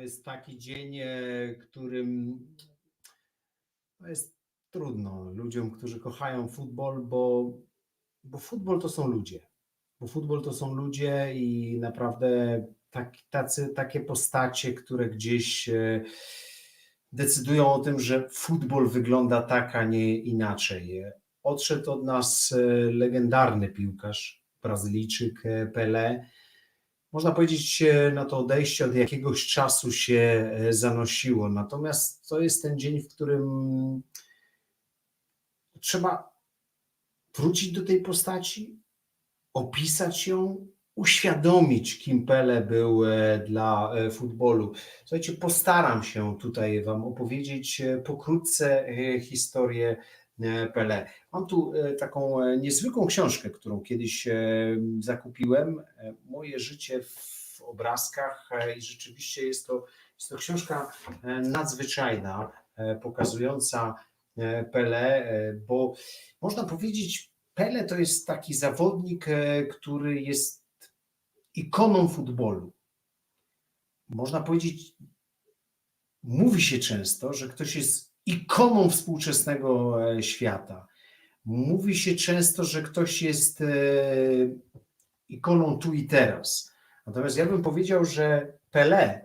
jest taki dzień, e, którym no jest trudno ludziom, którzy kochają futbol, bo, bo futbol to są ludzie. Bo futbol to są ludzie i naprawdę tak, tacy, takie postacie, które gdzieś e, decydują o tym, że futbol wygląda tak, a nie inaczej. Odszedł od nas e, legendarny piłkarz, Brazylijczyk e, Pelé można powiedzieć, e, na to odejście od jakiegoś czasu się e, zanosiło. Natomiast to jest ten dzień, w którym trzeba wrócić do tej postaci, opisać ją, uświadomić, kim Pele był e, dla futbolu. Słuchajcie, postaram się tutaj Wam opowiedzieć pokrótce historię Pele. Mam tu taką niezwykłą książkę, którą kiedyś zakupiłem. Moje życie w obrazkach i rzeczywiście jest to, jest to książka nadzwyczajna, pokazująca Pele, bo można powiedzieć, Pele to jest taki zawodnik, który jest ikoną futbolu. Można powiedzieć, mówi się często, że ktoś jest ikoną współczesnego e, świata. Mówi się często, że ktoś jest e, ikoną tu i teraz. Natomiast ja bym powiedział, że Pelé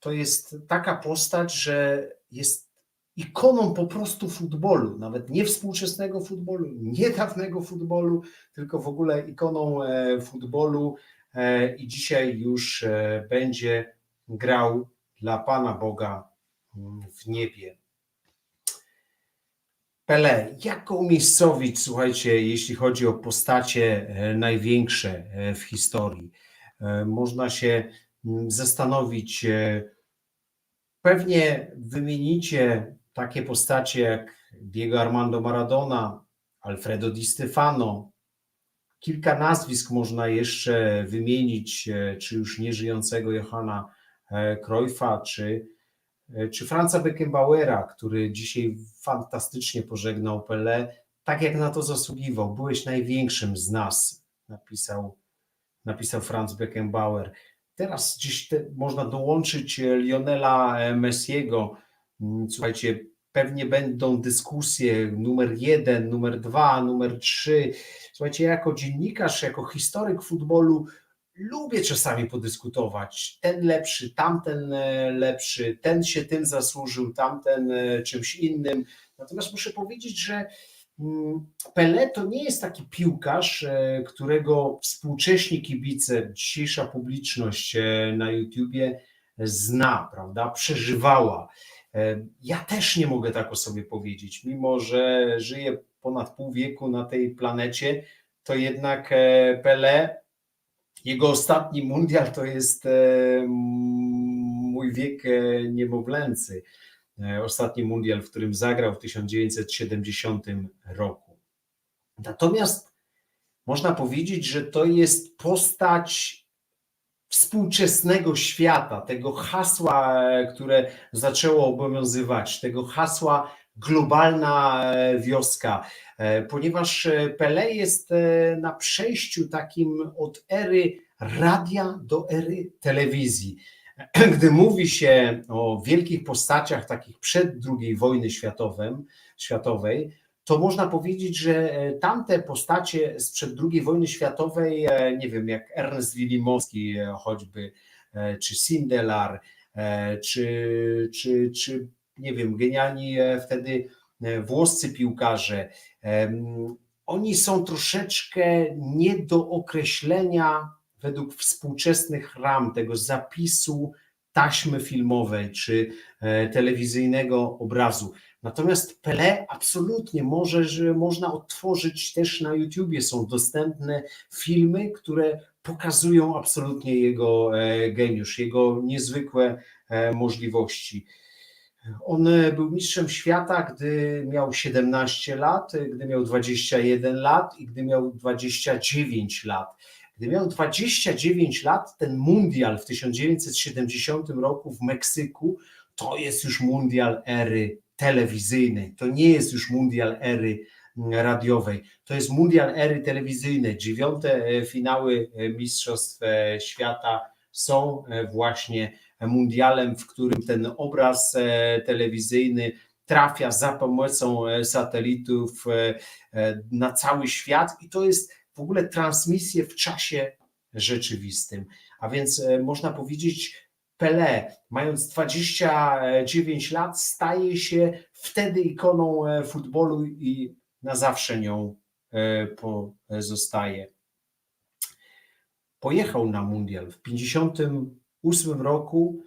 to jest taka postać, że jest ikoną po prostu futbolu, nawet nie współczesnego futbolu, nie dawnego futbolu, tylko w ogóle ikoną e, futbolu i dzisiaj już będzie grał dla Pana Boga mm, w niebie. Pele, jak umiejscowić, słuchajcie, jeśli chodzi o postacie e, największe e, w historii? E, można się mm, zastanowić, pewnie wymienicie takie postacie jak Diego Armando Maradona, Alfredo Di Stefano. Kilka nazwisk można jeszcze wymienić, czy już nieżyjącego Johanna Cruyffa, czy czy Franza Beckenbauera, który dzisiaj fantastycznie pożegnał Pelé, tak jak na to zasługiwał. Byłeś największym z nas, napisał, napisał Franz Beckenbauer. Teraz gdzieś te, można dołączyć Lionela e, Messiego. Mm, słuchajcie, pewnie będą dyskusje numer jeden, numer dwa, numer trzy. Słuchajcie, jako dziennikarz, jako historyk futbolu lubię czasami podyskutować. Ten lepszy, tamten e, lepszy, ten się tym zasłużył, tamten e, czymś innym. Natomiast muszę powiedzieć, że mm, Pele to nie jest taki piłkarz, e, którego współcześni kibice, dzisiejsza publiczność na YouTubie zna, prawda, przeżywała. Ja też nie mogę tak o sobie powiedzieć, mimo że żyję ponad pół wieku na tej planecie, to jednak Pele jego ostatni mundial to jest e, mój wiek e, niemowlęcy. E, ostatni mundial, w którym zagrał w 1970 roku. Natomiast można powiedzieć, że to jest postać współczesnego świata, tego hasła, które zaczęło obowiązywać, tego hasła globalna wioska, E, ponieważ e, Pele jest e, na przejściu takim od ery radia do ery telewizji. Gdy mówi się o wielkich postaciach takich przed II wojny światowej, to można powiedzieć, że tamte postacie sprzed II wojny światowej, nie wiem, jak Ernest Wilimowski choćby, czy Sindelar, czy, czy, czy nie wiem, genialni wtedy włoscy piłkarze, oni są troszeczkę nie do określenia według współczesnych ram tego zapisu taśmy filmowej czy e, telewizyjnego obrazu. Natomiast Pele absolutnie może, że można odtworzyć też na YouTubie. Są dostępne filmy, które pokazują absolutnie jego e, geniusz, jego niezwykłe e, możliwości. On e, był mistrzem świata, gdy miał 17 lat, gdy miał 21 lat i gdy miał 29 lat. Gdy miał 29 lat, ten mundial w 1970 roku w Meksyku to jest już mundial ery telewizyjnej. To nie jest już mundial ery radiowej. To jest mundial ery telewizyjnej. Dziewiąte e, finały e, Mistrzostw Świata są właśnie mundialem, w którym ten obraz e, telewizyjny trafia za pomocą e, satelitów na cały świat i to jest w ogóle transmisje w czasie rzeczywistym. A więc można powiedzieć, Pelé, mając 29 lat, staje się wtedy ikoną futbolu i na zawsze nią pozostaje pojechał na mundial w 1958 roku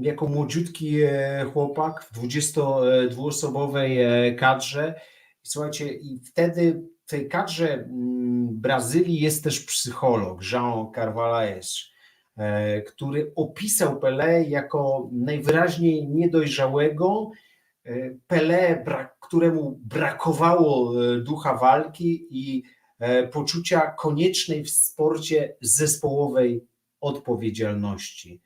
jako młodziutki e, chłopak w 22-osobowej e, kadrze. Słuchajcie, i wtedy w tej kadrze mm, Brazylii jest też psycholog Jean Carvalhaes, e, który opisał Pelé jako najwyraźniej niedojrzałego, Pelé, któremu brakowało ducha walki i poczucia koniecznej w sporcie zespołowej odpowiedzialności.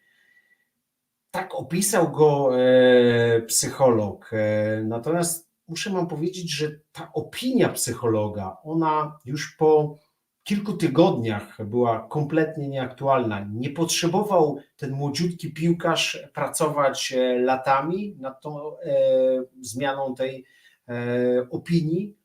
Tak opisał go e, psycholog. E, natomiast muszę Wam powiedzieć, że ta opinia psychologa, ona już po kilku tygodniach była kompletnie nieaktualna. Nie potrzebował ten młodziutki piłkarz pracować latami nad tą zmianą tej opinii,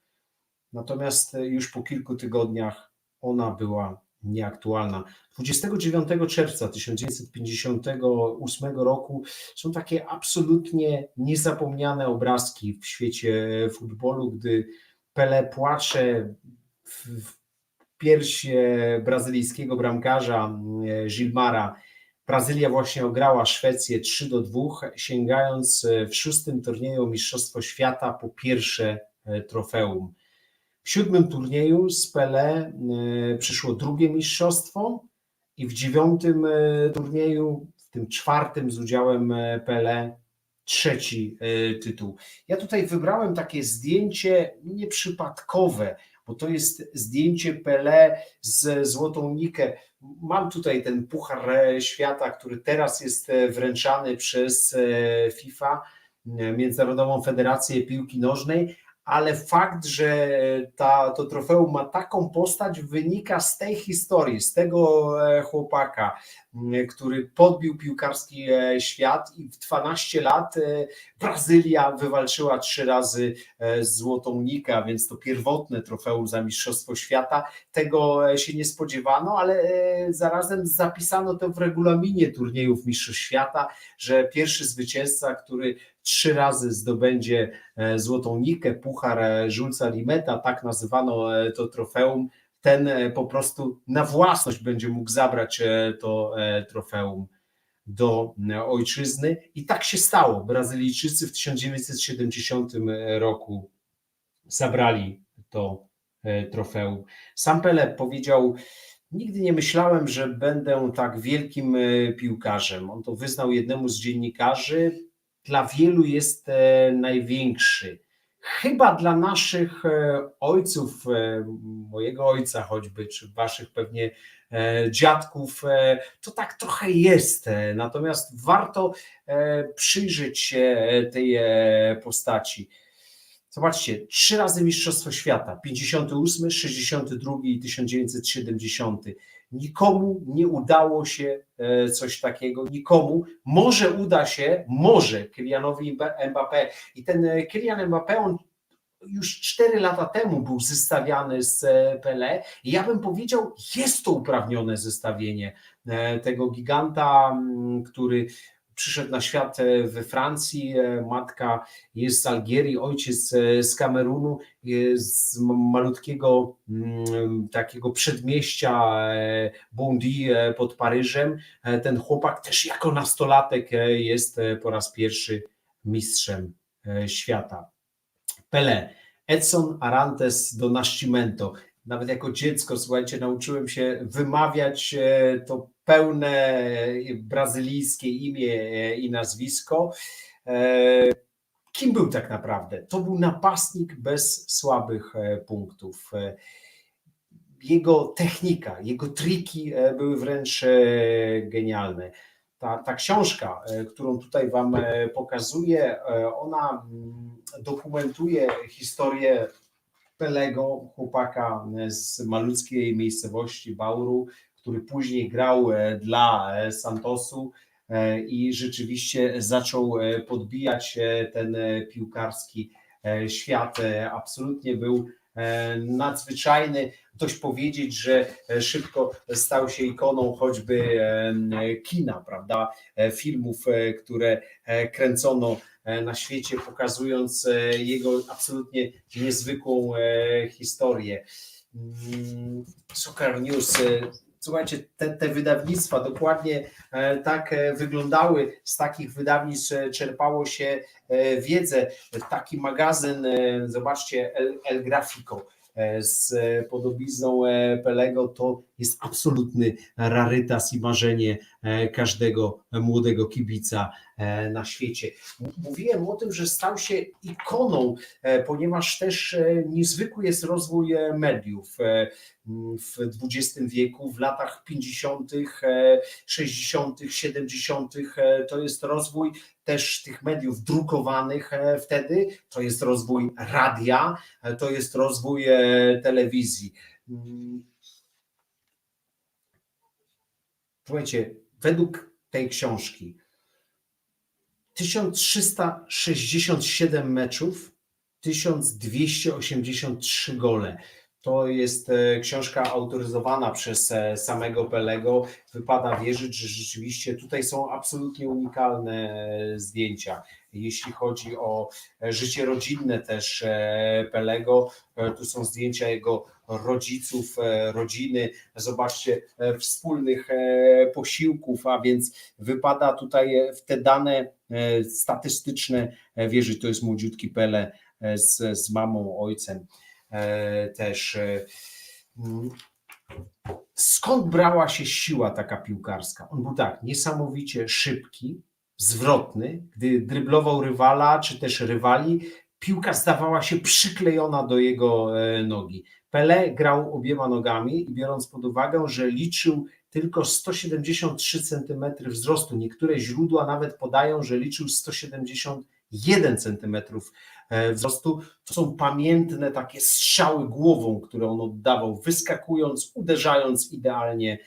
Natomiast e, już po kilku tygodniach ona była nieaktualna. 29 czerwca 1958 roku są takie absolutnie niezapomniane obrazki w świecie futbolu, gdy Pele płacze w pierś brazylijskiego bramkarza e, Gilmara. Brazylia właśnie ograła Szwecję 3 do 2, sięgając e, w szóstym turnieju Mistrzostwo Świata po pierwsze trofeum. W siódmym turnieju z Pele e, przyszło drugie mistrzostwo i w dziewiątym e, turnieju, w tym czwartym z udziałem e, Pele, trzeci tytuł. Ja tutaj wybrałem takie zdjęcie nieprzypadkowe, bo to jest zdjęcie Pele z Złotą Nikę. Mam tutaj ten Puchar Świata, który teraz jest wręczany przez FIFA, Międzynarodową Federację Piłki Nożnej, ale fakt, że ta, to trofeum ma taką postać, wynika z tej historii, z tego e, chłopaka, który podbił piłkarski e, świat i w 12 lat e, Brazylia wywalczyła trzy razy złotą Nika, więc to pierwotne trofeum za Mistrzostwo Świata. Tego się nie spodziewano, ale zarazem zapisano to w regulaminie turniejów Mistrzostw Świata, że pierwszy zwycięzca, który trzy razy zdobędzie e, złotą nikę, puchar e, Żulca Limeta, tak nazywano e, to trofeum, ten po prostu na własność będzie mógł zabrać to trofeum do ojczyzny i tak się stało. Brazylijczycy w 1970 roku zabrali to trofeum. Sam Pele powiedział, Nigdy nie myślałem, że będę tak wielkim piłkarzem. On to wyznał jednemu z dziennikarzy dla wielu jest e, największy. Chyba dla naszych e, ojców, e, mojego ojca choćby, czy waszych pewnie dziadków, to tak trochę jest. Natomiast warto przyjrzeć się tej postaci. Zobaczcie, trzy razy Mistrzostwo Świata: 58, 62 i 1970. Nikomu nie udało się e, coś takiego, nikomu. Może uda się, może Kylianowi Mbappé. I ten e, Kylian Mbappé, on już cztery lata temu był zestawiany z e, Pelé. I ja bym powiedział, jest to uprawnione zestawienie tego giganta, który przyszedł na świat e, we Francji, e, matka jest z Algierii, ojciec e, z Kamerunu, z malutkiego mm, takiego przedmieścia Bondy pod Paryżem. Ten chłopak też jako nastolatek jest po raz pierwszy mistrzem świata. Pele, Edson Arantes do Nascimento. Nawet jako dziecko, słuchajcie, nauczyłem się wymawiać to pełne brazylijskie imię i nazwisko. E, kim był tak naprawdę? To był napastnik bez słabych e, punktów. E, jego technika, jego triki były wręcz genialne. Ta, ta książka, którą tutaj Wam pokazuję, ona mm, dokumentuje historię Pelego, chłopaka z malutkiej miejscowości Bauru, który później grał dla Santosu i rzeczywiście zaczął podbijać ten piłkarski świat. Absolutnie był nadzwyczajny. Dość powiedzieć, że szybko stał się ikoną choćby kina, prawda? Filmów, które kręcono na świecie, pokazując jego absolutnie niezwykłą historię. Mm, Soccer News. Słuchajcie, te, te wydawnictwa dokładnie tak wyglądały. Z takich wydawnictw czerpało się wiedzę. Taki magazyn, zobaczcie, El, El Grafico z podobizną Pelego to jest absolutny rarytas i marzenie każdego młodego kibica na świecie. Mówiłem o tym, że stał się ikoną, ponieważ też niezwykły jest rozwój mediów w XX wieku, w latach 50., 60., 70. To jest rozwój też tych mediów drukowanych wtedy, to jest rozwój radia, to jest rozwój telewizji. Słuchajcie, według tej książki 1367 meczów, 1283 gole. To jest książka autoryzowana przez samego Pelego. Wypada wierzyć, że rzeczywiście tutaj są absolutnie unikalne zdjęcia. Jeśli chodzi o życie rodzinne też Pelego, tu są zdjęcia jego rodziców, rodziny, zobaczcie, wspólnych posiłków, a więc wypada tutaj w te dane statystyczne wierzyć. To jest młodziutki Pele z, z mamą, ojcem też. Skąd brała się siła taka piłkarska? On był tak niesamowicie szybki, zwrotny, gdy dryblował rywala, czy też rywali, piłka zdawała się przyklejona do jego nogi. Pele grał obiema nogami biorąc pod uwagę, że liczył tylko 173 cm wzrostu, niektóre źródła nawet podają, że liczył 171 cm wzrostu, to są pamiętne takie strzały głową, które on oddawał, wyskakując, uderzając idealnie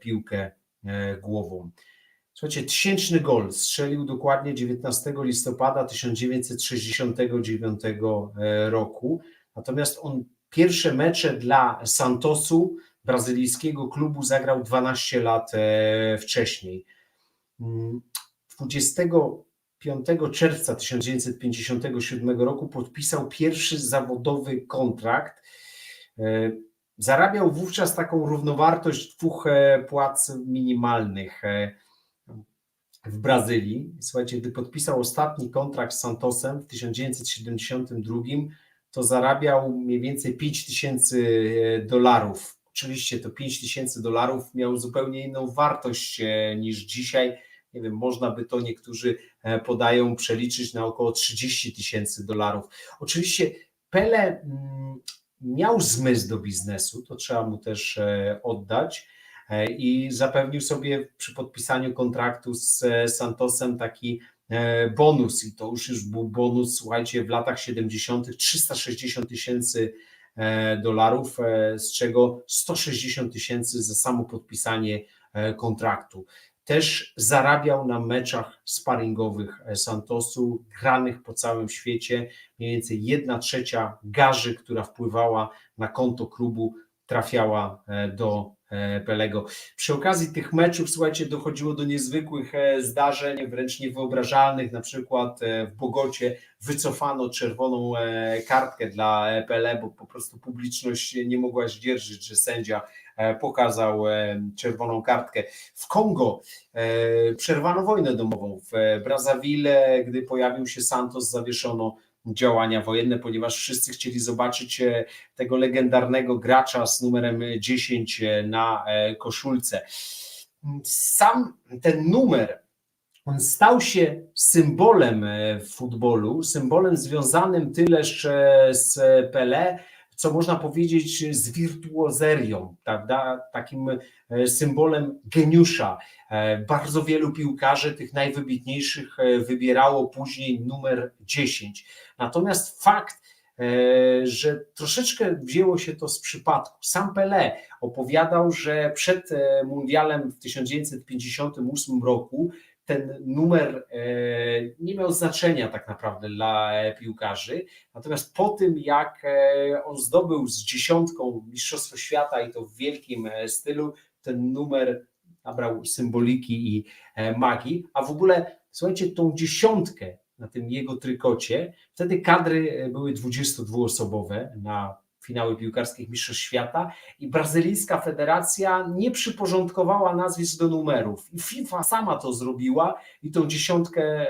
piłkę głową. Słuchajcie, tysięczny gol strzelił dokładnie 19 listopada 1969 roku. Natomiast on pierwsze mecze dla Santosu, brazylijskiego klubu, zagrał 12 lat wcześniej. 25 czerwca 1957 roku podpisał pierwszy zawodowy kontrakt. Zarabiał wówczas taką równowartość dwóch płac minimalnych w Brazylii. Słuchajcie, gdy podpisał ostatni kontrakt z Santosem w 1972, to zarabiał mniej więcej 5 tysięcy dolarów. Oczywiście to 5 tysięcy dolarów miał zupełnie inną wartość niż dzisiaj. Nie wiem, można by to niektórzy podają przeliczyć na około 30 tysięcy dolarów. Oczywiście Pele miał zmysł do biznesu, to trzeba mu też oddać i zapewnił sobie przy podpisaniu kontraktu z Santosem taki bonus i to już, już był bonus, słuchajcie, w latach 70. 360 tysięcy dolarów, z czego 160 tysięcy za samo podpisanie kontraktu. Też zarabiał na meczach sparingowych Santosu, granych po całym świecie. Mniej więcej jedna trzecia garzy, która wpływała na konto klubu, trafiała do Pelego. Przy okazji tych meczów, słuchajcie, dochodziło do niezwykłych zdarzeń, wręcz niewyobrażalnych. Na przykład w Bogocie wycofano czerwoną kartkę dla Pele, bo po prostu publiczność nie mogła zdzierżyć, że sędzia pokazał czerwoną kartkę. W Kongo przerwano wojnę domową. W Brazzaville, gdy pojawił się Santos, zawieszono działania wojenne, ponieważ wszyscy chcieli zobaczyć tego legendarnego gracza z numerem 10 na koszulce. Sam ten numer, on stał się symbolem futbolu, symbolem związanym tyleż z Pele, co można powiedzieć z wirtuozerią, prawda? takim symbolem geniusza. Bardzo wielu piłkarzy, tych najwybitniejszych, wybierało później numer 10. Natomiast fakt, że troszeczkę wzięło się to z przypadku. Sam Pelé opowiadał, że przed mundialem w 1958 roku ten numer nie miał znaczenia tak naprawdę dla piłkarzy. Natomiast po tym, jak on zdobył z dziesiątką Mistrzostwo Świata i to w wielkim stylu, ten numer nabrał symboliki i magii, a w ogóle słuchajcie, tą dziesiątkę na tym jego trykocie, wtedy kadry były 22-osobowe na finały piłkarskich Mistrzostw Świata i brazylijska federacja nie przyporządkowała nazwisk do numerów. I FIFA sama to zrobiła i tą dziesiątkę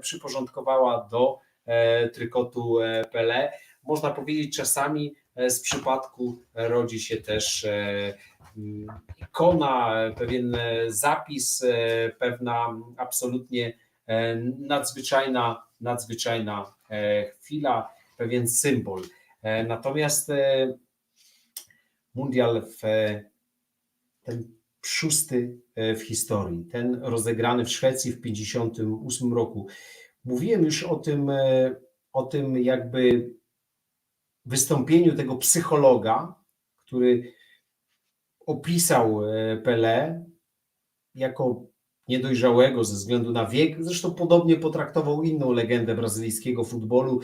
przyporządkowała do e, trykotu e, Pelé. Można powiedzieć czasami e, z przypadku rodzi się też ikona, pewien zapis, pewna absolutnie nadzwyczajna, nadzwyczajna chwila, pewien symbol. E, natomiast e, mundial w ten szósty e, w historii, ten rozegrany w Szwecji w 1958 roku. Mówiłem już o tym, o tym jakby wystąpieniu tego psychologa, który opisał Pelé jako niedojrzałego ze względu na wiek. Zresztą podobnie potraktował inną legendę brazylijskiego futbolu,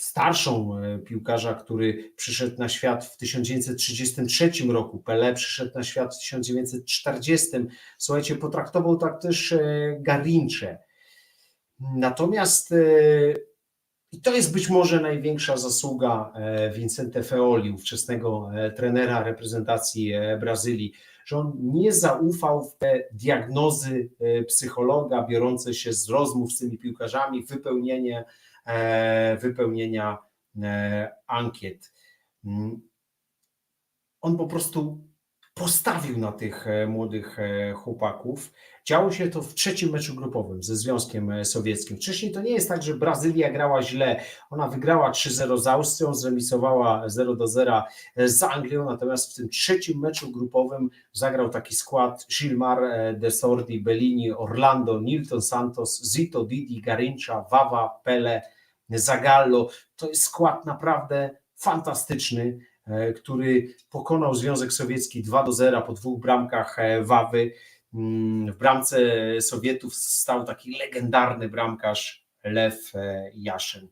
starszą e, piłkarza, który przyszedł na świat w 1933 roku. Pelé przyszedł na świat w 1940. Słuchajcie, potraktował tak też e, Garincze. Natomiast e, i to jest być może największa zasługa Vincente Feoli, ówczesnego trenera reprezentacji Brazylii, że on nie zaufał w te diagnozy psychologa biorące się z rozmów z tymi piłkarzami, wypełnienie wypełnienia e, ankiet. Mm. On po prostu postawił na tych e, młodych chłopaków. Działo się to w trzecim meczu grupowym ze Związkiem Sowieckim. Wcześniej to nie jest tak, że Brazylia grała źle. Ona wygrała 3-0 z Austrią, zremisowała 0-0 z Anglią, natomiast w tym trzecim meczu grupowym zagrał taki skład Gilmar, Desordi, Bellini, Orlando, Nilton Santos, Zito, Didi, Garincha, Wawa, Pele, Zagallo. To jest skład naprawdę fantastyczny, e, który pokonał Związek Sowiecki 2 do 0 po dwóch bramkach e, Wawy. Mm, w bramce Sowietów stał taki legendarny bramkarz Lew e, Jaszyn.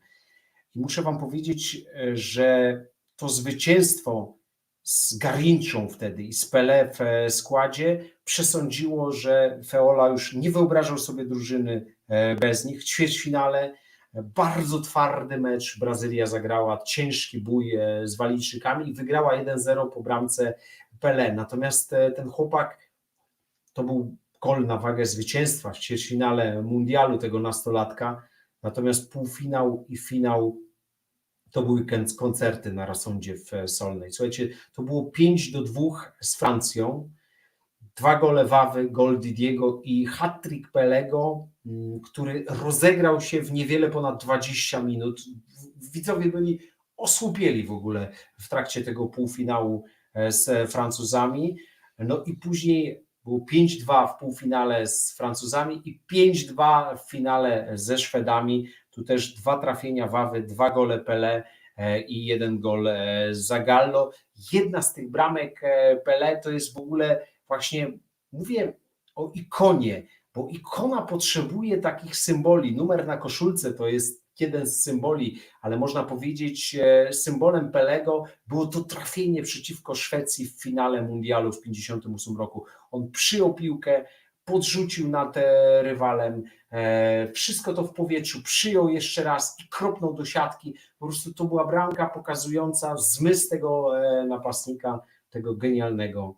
I muszę Wam powiedzieć, że to zwycięstwo z Garinczą wtedy i z Pele w składzie przesądziło, że Feola już nie wyobrażał sobie drużyny bez nich. W ćwierćfinale bardzo twardy mecz. Brazylia zagrała ciężki bój e, z Walijczykami i wygrała 1-0 po bramce Pelé. Natomiast e, ten chłopak to był gol na wagę zwycięstwa w ćwierćfinale mundialu tego nastolatka. Natomiast półfinał i finał to były koncerty na Rasondzie w Solnej. Słuchajcie, to było 5 do 2 z Francją. Dwa gole Wawy, gol Didiego i hat-trick Pelego który rozegrał się w niewiele ponad 20 minut. Widzowie byli osłupieli w ogóle w trakcie tego półfinału e, z Francuzami. No i później było 5-2 w półfinale z Francuzami i 5-2 w finale ze Szwedami. Tu też dwa trafienia Wawy, dwa gole Pele e, i jeden gol e, Zagallo. Jedna z tych bramek Pele to jest w ogóle właśnie, mówię o ikonie, bo ikona potrzebuje takich symboli. Numer na koszulce to jest jeden z symboli, ale można powiedzieć, e, symbolem Pelego było to trafienie przeciwko Szwecji w finale mundialu w 1958 roku. On przyjął piłkę, podrzucił na te rywalem, e, wszystko to w powietrzu, przyjął jeszcze raz i kropnął do siatki. Po prostu to była bramka pokazująca zmysł tego e, napastnika, tego genialnego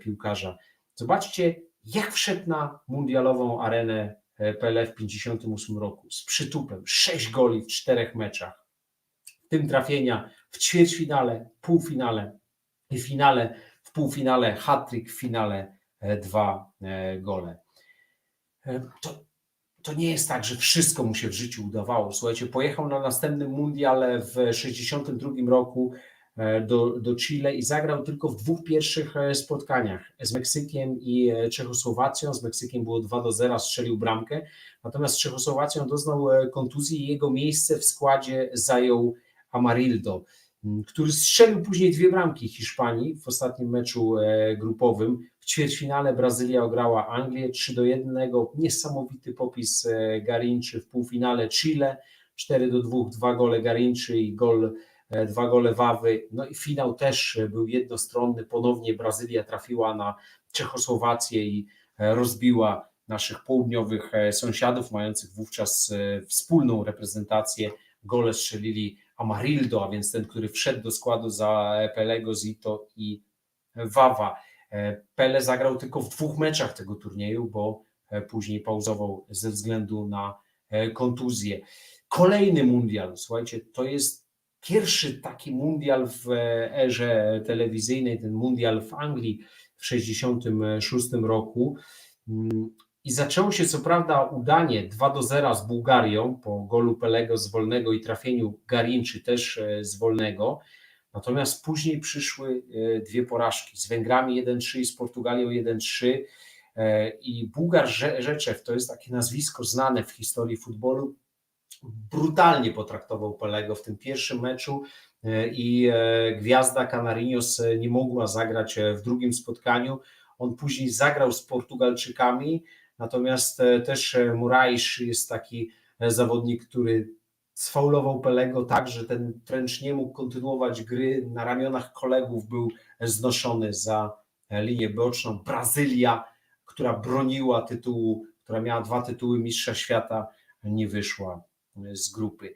piłkarza. Zobaczcie, jak wszedł na mundialową arenę e, Pele w 58 roku z przytupem, 6 goli w czterech meczach, w tym trafienia w ćwierćfinale, półfinale i finale, w półfinale hat-trick, w finale e, dwa e, gole. To, to nie jest tak, że wszystko mu się w życiu udawało. Słuchajcie, pojechał na następny mundial w 62 roku do, do Chile i zagrał tylko w dwóch pierwszych e, spotkaniach z Meksykiem i e, Czechosłowacją. Z Meksykiem było 2 do 0, strzelił bramkę. Natomiast z Czechosłowacją doznał kontuzji i jego miejsce w składzie zajął Amarildo, który strzelił później dwie bramki Hiszpanii w ostatnim meczu grupowym. W ćwierćfinale Brazylia ograła Anglię 3 do 1. Niesamowity popis Garinczy w półfinale Chile 4 do 2, dwa gole Garinczy i gol E, dwa gole Wawy. No i finał też był jednostronny. Ponownie Brazylia trafiła na Czechosłowację i e, rozbiła naszych południowych e, sąsiadów, mających wówczas wspólną reprezentację. Gole strzelili Amarildo, a więc ten, który wszedł do składu za Pelego, Zito i Wawa. Pele zagrał tylko w dwóch meczach tego turnieju, bo później pauzował ze względu na kontuzję. Kolejny mundial, słuchajcie, to jest pierwszy taki mundial w erze telewizyjnej, ten mundial w Anglii w 1966 roku. Mm, I zaczęło się co prawda udanie 2 do 0 z Bułgarią po golu Pelego z wolnego i trafieniu Garinczy też e, z wolnego. Natomiast później przyszły e, dwie porażki z Węgrami 1-3 i z Portugalią 1-3. E, I Bułgar Rzeczew to jest takie nazwisko znane w historii futbolu brutalnie potraktował Pelego w tym pierwszym meczu e, i e, gwiazda Canarinos e, nie mogła zagrać w drugim spotkaniu. On później zagrał z Portugalczykami, natomiast też Murais jest taki zawodnik, który sfaulował Pelego tak, że ten wręcz nie mógł kontynuować gry. Na ramionach kolegów był znoszony za linię boczną. Brazylia, która broniła tytułu, która miała dwa tytuły Mistrza Świata, nie wyszła z grupy.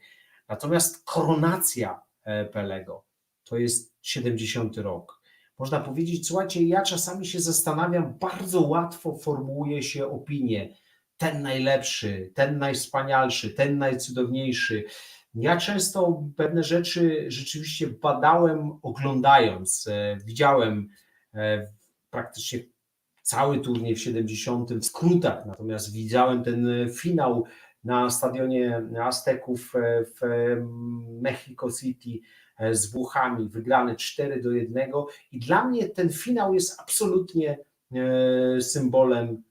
Natomiast koronacja e, Pelego to jest 70 rok. Można powiedzieć, słuchajcie, ja czasami się zastanawiam, bardzo łatwo formułuje się opinie, ten najlepszy, ten najwspanialszy, ten najcudowniejszy. Ja często pewne rzeczy rzeczywiście badałem, oglądając. E, widziałem e, praktycznie cały turniej w 70 w skrótach, natomiast widziałem ten finał na stadionie Azteków e, w Mexico City e, z Włochami, wygrany 4 do 1 i dla mnie ten finał jest absolutnie e, symbolem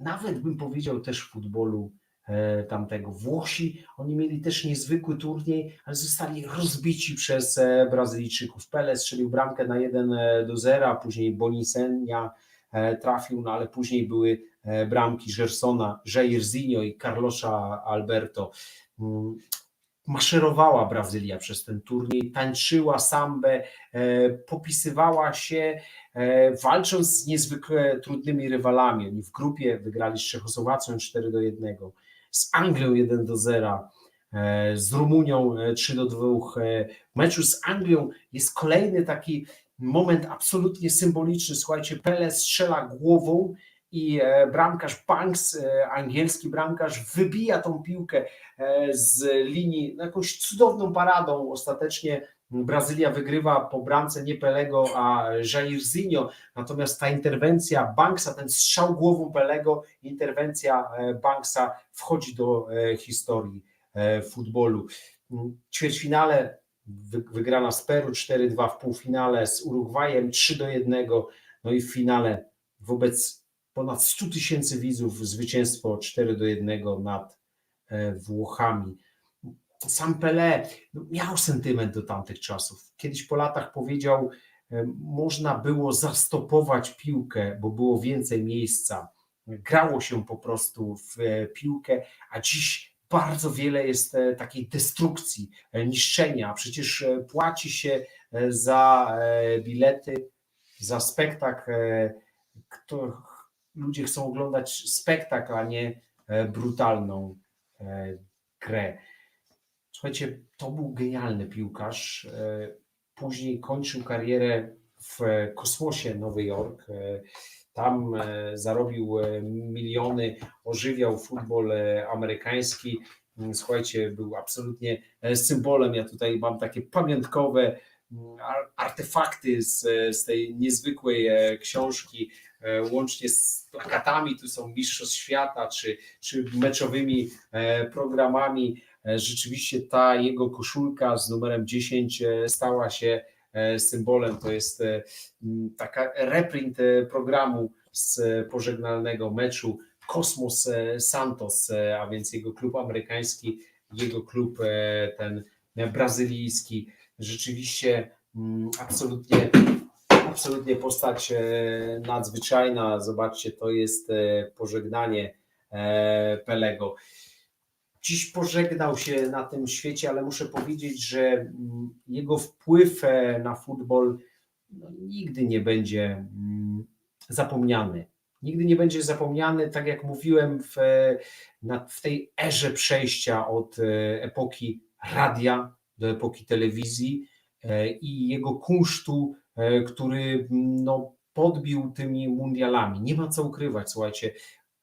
nawet bym powiedział też futbolu tamtego. Włosi, oni mieli też niezwykły turniej, ale zostali rozbici przez Brazylijczyków. Pele strzelił bramkę na 1 do 0, a później Bonisenia trafił, no ale później były E, bramki Gersona, Jairzinho i Carlosa Alberto. Mm, maszerowała Brazylia przez ten turniej, tańczyła sambę, e, popisywała się, e, walcząc z niezwykle trudnymi rywalami. Oni w grupie wygrali z Czechosłowacją 4 do 1, z Anglią 1 do 0, z Rumunią 3 do 2. W meczu z Anglią jest kolejny taki moment absolutnie symboliczny. Słuchajcie, Pele strzela głową i e, bramkarz Banks, e, angielski bramkarz, wybija tą piłkę e, z linii no, jakąś cudowną paradą. Ostatecznie Brazylia wygrywa po bramce nie Pelego, a Jairzinho, natomiast ta interwencja Banksa, ten strzał głową Pelego, interwencja Banksa wchodzi do historii futbolu. W ćwierćfinale wygrana z Peru 4-2 w półfinale z Urugwajem 3-1, no i w finale wobec ponad 100 tysięcy widzów, zwycięstwo 4 do 1 nad e, Włochami. Sam Pelé no, miał sentyment do tamtych czasów. Kiedyś po latach powiedział, e, można było zastopować piłkę, bo było więcej miejsca. Grało się po prostu w e, piłkę, a dziś bardzo wiele jest takiej destrukcji, niszczenia. Przecież płaci się za bilety, za spektakl, ludzie chcą oglądać spektakl, a nie e, brutalną e, grę. Słuchajcie, to był genialny piłkarz. E, później kończył karierę w kosmosie Nowy Jork. Tam zarobił miliony, ożywiał futbol amerykański. Słuchajcie, był absolutnie symbolem. Ja tutaj mam takie pamiątkowe artefakty z, z tej niezwykłej książki łącznie z plakatami, tu są Mistrzostw Świata, czy, czy meczowymi e, programami. E, rzeczywiście ta jego koszulka z numerem 10 stała się symbolem. To jest taka reprint programu z pożegnalnego meczu Kosmos Santos, a więc jego klub amerykański, jego klub ten e, brazylijski. Rzeczywiście absolutnie, absolutnie postać e, nadzwyczajna. Zobaczcie, to jest e, pożegnanie e, Pelego. Dziś pożegnał się na tym świecie, ale muszę powiedzieć, że mm, jego wpływ na futbol no, nigdy nie będzie mm, zapomniany. Nigdy nie będzie zapomniany, tak jak mówiłem, w, w tej erze przejścia od epoki radia do epoki telewizji i jego kunsztu, który m, no, podbił tymi mundialami. Nie ma co ukrywać, słuchajcie,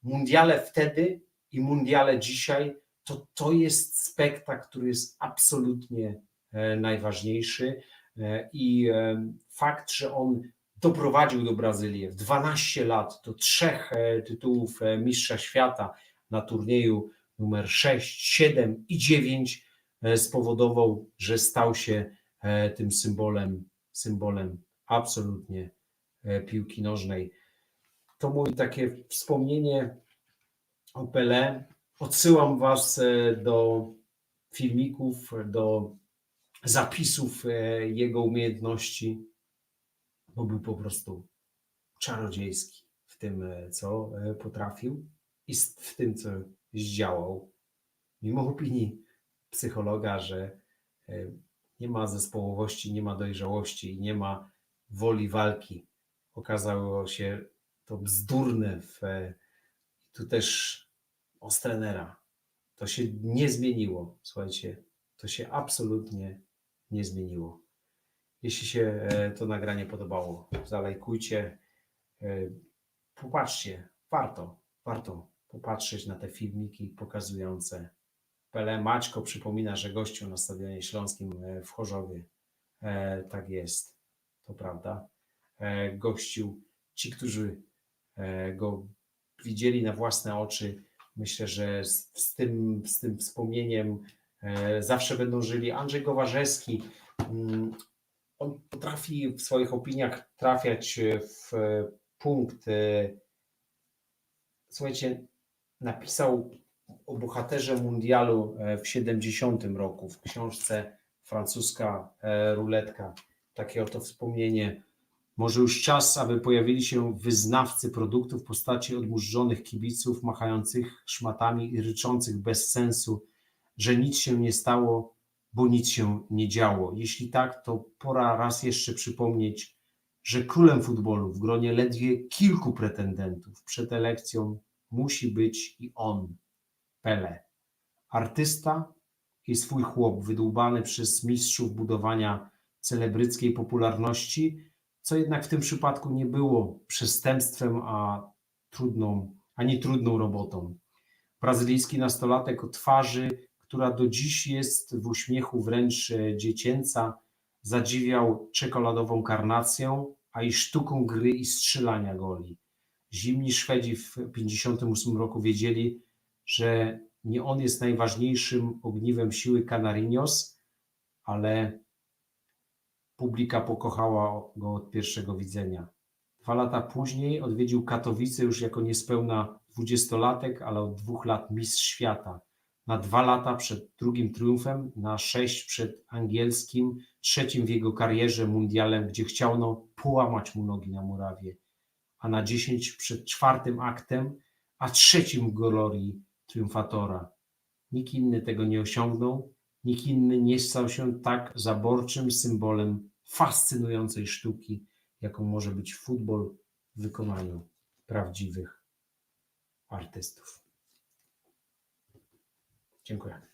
mundiale wtedy i mundiale dzisiaj to, to jest spektakl, który jest absolutnie e, najważniejszy e, i e, fakt, że on doprowadził do Brazylii w 12 lat do trzech e, tytułów e, Mistrza Świata na turnieju numer 6, 7 i 9 e, spowodował, że stał się e, tym symbolem, symbolem absolutnie e, piłki nożnej. To moje takie wspomnienie o Pelé. Odsyłam Was e, do filmików, do zapisów e, jego umiejętności, bo był po prostu czarodziejski w tym, co potrafił i w tym, co zdziałał. Mimo opinii psychologa, że nie ma zespołowości, nie ma dojrzałości i nie ma woli walki. Okazało się to bzdurne. W, e, tu też os trenera. To się nie zmieniło. Słuchajcie, to się absolutnie nie zmieniło. Jeśli się e, to nagranie podobało, zalajkujcie, e, popatrzcie, warto, warto popatrzeć na te filmiki pokazujące. Pele Maćko przypomina, że gościu na Stadionie Śląskim e, w Chorzowie. E, Tak jest, to prawda. E, Gościu, ci, którzy e, go widzieli na własne oczy, myślę, że z, z, tym, z tym wspomnieniem e, zawsze będą żyli. Andrzej Gowarzewski, mm, on potrafi w swoich opiniach trafiać w punkt. e, Słuchajcie, napisał o bohaterze mundialu e, w 70 roku w książce francuska e, ruletka. Takie oto wspomnienie. Może już czas, aby pojawili się wyznawcy produktów w postaci odmurzonych kibiców machających szmatami i ryczących bez sensu, że nic się nie stało, bo nic się nie działo. Jeśli tak, to pora raz jeszcze przypomnieć, że królem futbolu w gronie ledwie kilku pretendentów przed elekcją musi być i on, Pele. Artysta i swój chłop wydłubany przez mistrzów budowania celebryckiej popularności, co jednak w tym przypadku nie było przestępstwem, a trudną, ani trudną robotą. Brazylijski nastolatek o twarzy, która do dziś jest w uśmiechu wręcz dziecięca, zadziwiał czekoladową karnacją, a i sztuką gry i strzelania goli. Zimni Szwedzi w 1958 roku wiedzieli, że nie on jest najważniejszym ogniwem siły Canarinos, ale publika pokochała go od pierwszego widzenia. Dwa lata później odwiedził Katowice już jako niespełna dwudziestolatek, ale od dwóch lat mistrz świata. Na dwa lata przed drugim triumfem, na sześć przed angielskim, trzecim w jego karierze mundialem, gdzie chciano połamać mu nogi na murawie, a na dziesięć przed czwartym aktem, a trzecim w glorii triumfatora. Nikt inny tego nie osiągnął, nikt inny nie stał się tak zaborczym symbolem fascynującej sztuki, jaką może być futbol w wykonaniu prawdziwych artystów. Dziękuję.